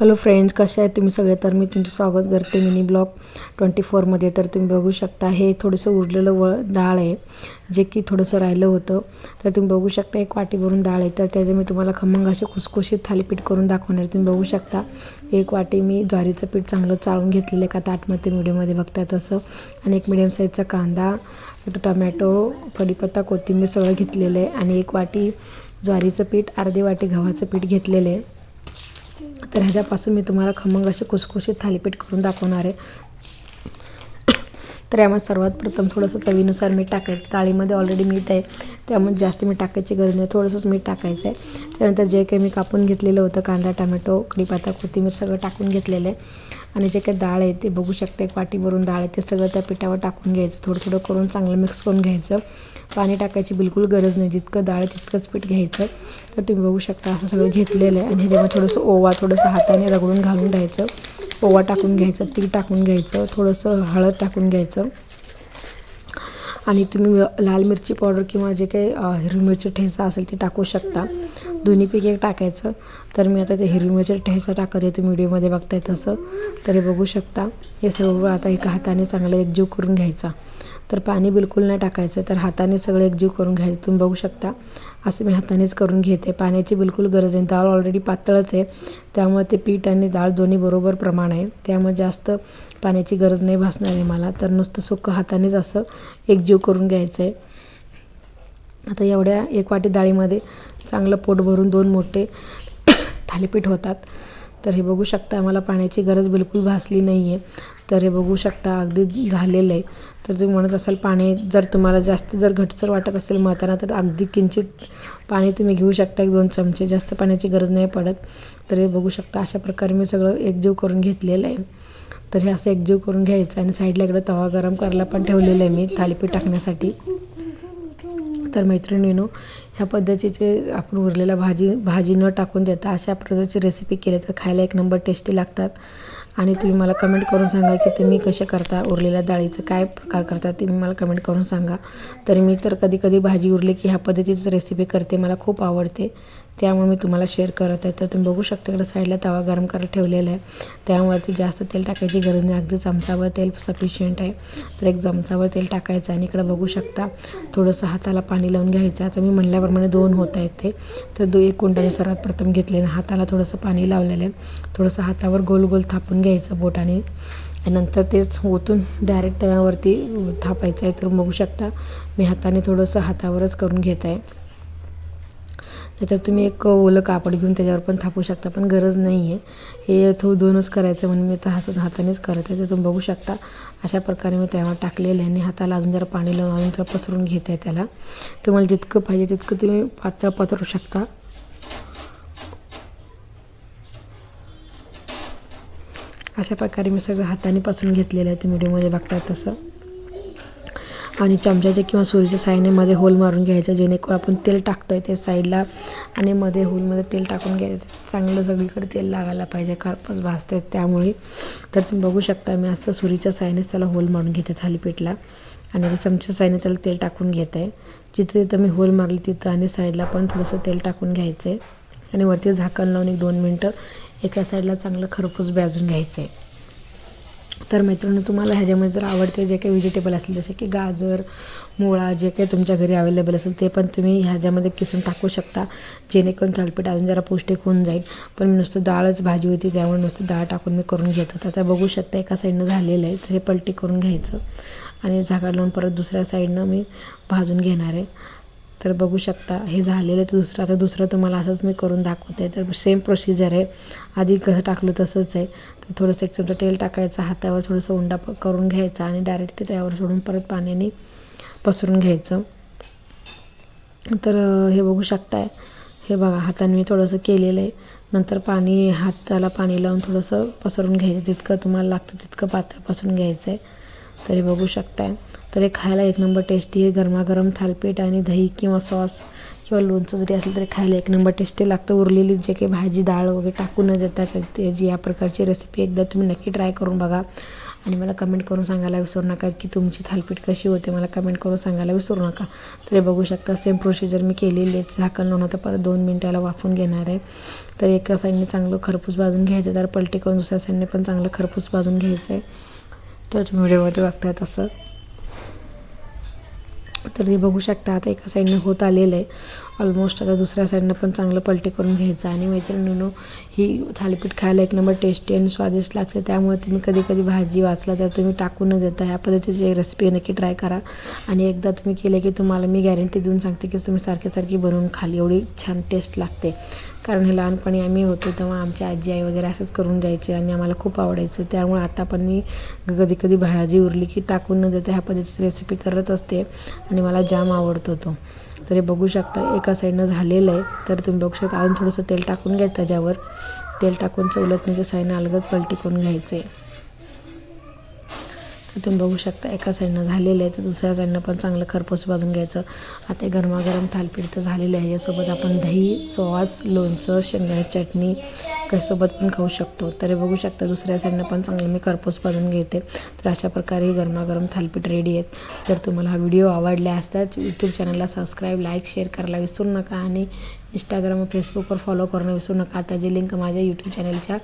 Hello friends कसे आहेत तुम्ही सगळे? तर मी तुमचं स्वागत करते मिनी ब्लॉग ट्वेंटी फोरमध्ये तर तुम्ही बघू शकता हे थोडंसं उरलेलं व डाळ आहे जे की थोडंसं राहिलं होतं. तर तुम्ही बघू शकता एक वाटी भरून डाळ आहे. तर त्याचे मी तुम्हाला खमंग असे खुसखुशीत थालीपीठ करून दाखवणार तुम्ही बघू शकता एक वाटी मी ज्वारीचं पीठ चांगलं चाळून घेतलेलं आहे. का ताटमध्ये व्हिडिओमध्ये बघताय तसं. आणि एक मिडियम साईजचा कांदा टमॅटो कढीपत्ता कोथिंबीर सगळं घेतलेलं आहे. आणि एक वाटी ज्वारीचं पीठ अर्धी वाटी गव्हाचं पीठ घेतलेलं आहे. तर ह्याच्यापासून मी तुम्हाला खमंग असे खुसखुशीत थालीपीठ करून दाखवणार आहे. तर यामध्ये सर्वात प्रथम थोडंसं चवीनुसार मीठ टाकायचं. डाळीमध्ये ऑलरेडी मीठ आहे त्यामुळे जास्त मीठ टाकायची गरज नाही. थोडंसंच मीठ टाकायचं आहे त्यानंतर जे काही मी कापून घेतलेलं होतं कांदा टमॅटो कढीपत्ता कोथिंबीर सगळं टाकून घेतलेलं आहे. आणि जे काही डाळ आहे ते बघू शकते एक वाटीभरून डाळ आहे. ते सगळं त्या पिठावर टाकून घ्यायचं. थोडं थोडं करून चांगलं मिक्स करून घ्यायचं. पाणी टाकायची बिलकुल गरज नाही. जितकं डाळ आहे तितकंच पीठ घ्यायचं. तर तुम्ही बघू शकता असं सगळं घेतलेलं आहे. आणि ह्याच्यामध्ये थोडंसं ओवा थोडंसं हाताने रगडून घालून द्यायचं. ओवा टाकून घ्यायचं तीळ टाकून घ्यायचं थोडंसं हळद टाकून घ्यायचं. आणि तुम्ही लाल मिरची पावडर किंवा जे काही हिरवी मिरची ठेचा असेल ते टाकू शकता. दोन्हीपैकी एक टाकायचं. तर मी आता ते हिरवी मिरची ठेचा टाकत आहे तुम्ही व्हिडिओमध्ये बघताय तसं. तर हे बघू शकता. हे सर्व आता एका हाताने चांगलं एकजीव करून घ्यायचा. तर पाणी बिलकुल नाही टाकायचं. तर हाताने सगळं एकजीव करून घ्यायचं तुम्ही बघू शकता. असं मी हातानेच करून घेते. पाण्याची बिलकुल गरज आहे डाळ ऑलरेडी पातळच आहे. त्यामुळे ते पीठ आणि डाळ दोन्ही बरोबर प्रमाण आहे. त्यामुळे जास्त पाण्याची गरज नाही भासणार आहे मला. तर नुसतं सुकं हातानेच असं एकजीव करून घ्यायचं आहे आता एवढ्या एक वाटी डाळीमध्ये चांगलं पोट भरून दोन मोठे थालीपीठ होतात. तर हे बघू शकता मला पाण्याची गरज बिलकुल भासली नाही आहे तर हे बघू शकता अगदी झालेलं आहे. तर तुम्ही म्हणत असाल पाणी जर तुम्हाला जास्त जर घटसर वाटत असेल मळताना तर अगदी किंचित पाणी तुम्ही घेऊ शकता. एक दोन चमचे जास्त पाण्याची गरज नाही पडत. तर हे बघू शकता अशा प्रकारे मी सगळं एकजीव करून घेतलेलं आहे. तर हे असं एकजीव करून घ्यायचं आणि साईडला इकडं तवा गरम करायला पण ठेवलेलं आहे मी थालीपीठ टाकण्यासाठी. तर मैत्रिणीनो ह्या पद्धतीचे आपण उरलेल्या भाजी भाजी न टाकून देता अशा प्रकारची रेसिपी केली तर खायला एक नंबर टेस्टी लागतात. आणि तुम्ही मला कमेंट करून सांगा की तुम्ही कसे करता उरलेल्या डाळीचं काय प्रकार करता ते मी मला कमेंट करून सांगा. तर मी तर कधी कधी भाजी उरली की ह्या पद्धतीची रेसिपी करते मला खूप आवडते. त्यामुळे मी तुम्हाला शेअर करत आहे. तर तुम्ही बघू शकता इकडे साईडला तवा गरम करायला ठेवलेला आहे. त्यामुळे जास्त तेल टाकायची गरज नाही. अगदी चमचावर तेल सफिशियंट आहे. तर एक चमचावर तेल टाकायचं आणि इकडं बघू शकता थोडंसं हाताला पाणी लावून घ्यायचं. आता मी म्हणल्याप्रमाणे दोन होत आहेत ते. तर दो एक कुंडाने सर्वात प्रथम घेतलेलं हाताला थोडंसं पाणी लावलेलं आहे. थोडंसं हातावर गोल गोल थापून घ्यायचं बोटाने. आणि नंतर तेच ओतून डायरेक्ट तव्यावरती थापायचं आहे. तर बघू शकता मी हाताने थोडंसं हातावरच करून घेत आहे. नाहीतर तुम्ही एक ओलं कापड घेऊन त्याच्यावर पण थापू शकता पण गरज नाही आहे हे थो दोनच करायचं म्हणून मी तर हातात हातानेच करत आहे तर तुम्ही बघू शकता. अशा प्रकारे मी त्यावर टाकलेलं आहे आणि हाताला अजून जरा पाणी लावून अजून जरा पसरून घेत आहे त्याला. तुम्हाला जितकं पाहिजे तितकं तुम्ही पातळ पसरू शकता. अशा प्रकारे मी सगळं हाताने पासून घेतलेलं आहे तुम्ही व्हिडिओमध्ये बघतात तसं. आणि चमच्याच्या किंवा सुरीच्या साईने मध्ये होल मारून घ्यायचं जेणेकरून आपण तेल टाकतो आहे ते साईडला आणि मध्ये होलमध्ये तेल टाकून घ्यायचं. चांगलं सगळीकडे तेल लागायला पाहिजे कारपच भाजते त्यामुळे. तर तुम्ही बघू शकता मी असं सुरीच्या साईनेच त्याला होल मारून घेते थालीपीठला आणि चमच्या साईने त्याला तेल टाकून घेत. आहे जिथे तिथं मी होल मारली तिथं आणि साईडला पण थोडंसं तेल टाकून घ्यायचं. आहे आणि वरती झाकण लावून एक दोन मिनटं एका साईडला चांगलं खरपूस भाजून घ्यायचं. आहे तर मित्रांनो तुम्हाला ह्याच्यामध्ये जर आवडते जे काही व्हेजिटेबल असेल जसे की गाजर मुळा जे काही तुमच्या घरी अवेलेबल असेल ते पण तुम्ही ह्याच्यामध्ये किसून टाकू शकता. जेणेकरून थालपीठ अजून जरा पौष्टिक होऊन जाईल. पण मी नुसतं डाळच भाजी होती त्यामुळे नुसतं डाळ टाकून मी करून घेत होतं. आता बघू शकता एका साईडनं झालेलं आहे तर हे पलटी करून घ्यायचं. आणि झाकण लावून परत दुसऱ्या साईडनं मी भाजून घेणार आहे. तर बघू शकता हे झालेलं आहे. दुसरं आता दुसरं तुम्हाला असंच मी करून दाखवते. तर सेम प्रोसिजर आहे. आधी कसं टाकलं तसंच आहे. तर थोडंसं एक चमचा तेल टाकायचं हातावर थोडंसं उंडा प करून घ्यायचा आणि डायरेक्ट ते त्यावर सोडून परत पाण्याने पसरून घ्यायचं. तर हे बघू शकताय. हे बघा हाताने मी थोडंसं केलेलं आहे. नंतर पाणी हाताला पाणी लावून थोडंसं पसरून घ्यायचं. जितकं तुम्हाला लागतं तितकं पातळ पसरून घ्यायचं आहे तर हे बघू शकताय. तर हे खायला एक नंबर टेस्टी आहे. गरमागरम थालपीठ आणि दही किंवा सॉस किंवा लोणचं जरी असेल तरी खायला एक नंबर टेस्टी लागतं उरलेली जे काही भाजी डाळ वगैरे टाकून न देता त्याची या प्रकारची रेसिपी एकदा तुम्ही नक्की ट्राय करून बघा. आणि मला कमेंट करून सांगायला विसरू नका की तुमची थालपीठ कशी होते. मला कमेंट करून सांगायला विसरू नका. तर हे बघू शकता सेम प्रोसिजर मी केलेली आहे. झाकण लावून आता परत दोन मिनटाला वाफून घेणार आहे. तर एका साईडने चांगलं खरपूस भाजून घ्यायचं तर पलटी करून दुसऱ्या साईडने पण चांगलं खरपूस भाजून घ्यायचं आहे. तर तुम्ही व्हिडिओमध्ये बघताय तसं. तर हे बघू शकता आता एका साईडनं होत आलेलं आहे. ऑलमोस्ट आता दुसऱ्या साईडनं पण चांगलं पलटी करून घ्यायचं. आणि मैत्रिणीनो ही थालीपीठ खायला एक नंबर टेस्टी आणि स्वादिष्ट लागते. त्यामुळे तुम्ही कधी कधी भाजी वाचला तर तुम्ही टाकून न देता ह्या पद्धतीची रेसिपी नक्की ट्राय करा. आणि एकदा तुम्ही केले की तुम्हाला मी गॅरंटी देऊन सांगते की तुम्ही सारखी सारखी बनवून खाली. एवढी छान टेस्ट लागते. कारण हे लहानपणी आम्ही होतो तेव्हा आमची आजी आई वगैरे असंच करून जायचे आणि आम्हाला खूप आवडायचं. त्यामुळे आता पण मी कधी कधी भाजी उरली की टाकून न देता ह्या पद्धतीची रेसिपी करत असते आणि मला जाम आवडतो तो. तर हे बघू शकता एका साईडनं झालेलं आहे. तर तुम्ही बघू शकता अजून थोडंसं तेल टाकून घ्या त्याच्यावर. तेल टाकून चवलतनीच्या साईडनं अलगद पलटी करून घ्यायचं आहे तुम्ही बघू शकता एका साईडनं झालेलं आहे तर दुसऱ्या साईडनं पण चांगलं खरपूस भाजून घ्यायचं. आता गरमागरम थालपीठ तर झालेलं आहे यासोबत आपण दही सॉस लोणचं शेंगा चटणी कशासोबत पण खाऊ शकतो. तर बघू शकता दुसऱ्या साईडनं पण चांगलं मी खरपूस भाजून घेते. तर अशा प्रकारे गरमागरम थालपीठ रेडी आहेत. तर तुम्हाला हा व्हिडिओ आवडला असतात यूट्यूब चॅनलला सबस्क्राईब लाईक शेअर करायला विसरू नका आणि इंस्टाग्राम व फेसबुकवर फॉलो करणं विसरू नका. त्याची लिंक माझ्या यूट्यूब चॅनलच्या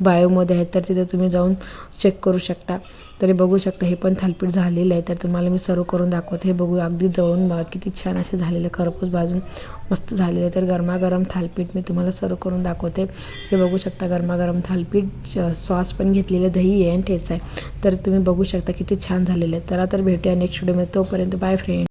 बायोमध्ये आहे तर तिथे तुम्ही जाऊन चेक करू शकता. तरी बघू शकता हे पण थालपीठ झालेलं आहे. तर तुम्हाला मी सर्व करून दाखवते. हे बघू अगदी जवळून बघा किती छान असे झालेले खरपूस भाजून मस्त झालेले तर गरमागरम थालपीठ मी तुम्हाला सर्व करून दाखवते. हे बघू शकता गरमागरम थालपीठ सॉस पण घेतलेलं दही आहे आणि ठेचा आहे. तर तुम्ही बघू शकता किती छान झालेलं आहे. चला तर भेटूया नेक्स्ट व्हिडिओमध्ये तोपर्यंत बाय फ्रेंड